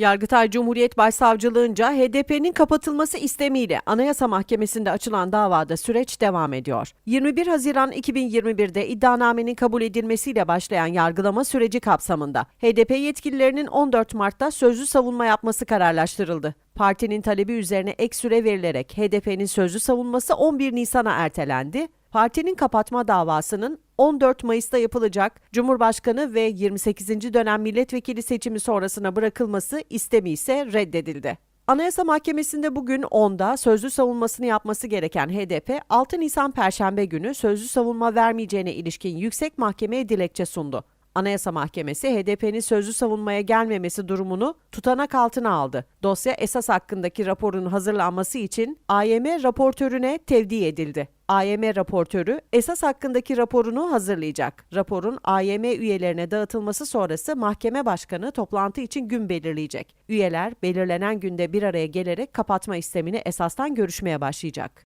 Yargıtay Cumhuriyet Başsavcılığınca HDP'nin kapatılması istemiyle Anayasa Mahkemesi'nde açılan davada süreç devam ediyor. 21 Haziran 2021'de iddianamenin kabul edilmesiyle başlayan yargılama süreci kapsamında HDP yetkililerinin 14 Mart'ta sözlü savunma yapması kararlaştırıldı. Partinin talebi üzerine ek süre verilerek HDP'nin sözlü savunması 11 Nisan'a ertelendi. Partinin kapatma davasının 14 Mayıs'ta yapılacak Cumhurbaşkanı ve 28. dönem milletvekili seçimi sonrasına bırakılması istemi ise reddedildi. Anayasa Mahkemesi'nde bugün 10'da sözlü savunmasını yapması gereken HDP, 6 Nisan Perşembe günü sözlü savunma vermeyeceğine ilişkin yüksek mahkemeye dilekçe sundu. Anayasa Mahkemesi HDP'nin sözlü savunmaya gelmemesi durumunu tutanak altına aldı. Dosya esas hakkındaki raporun hazırlanması için AYM raportörüne tevdi edildi. AYM raportörü esas hakkındaki raporunu hazırlayacak. Raporun AYM üyelerine dağıtılması sonrası mahkeme başkanı toplantı için gün belirleyecek. Üyeler belirlenen günde bir araya gelerek kapatma istemini esastan görüşmeye başlayacak.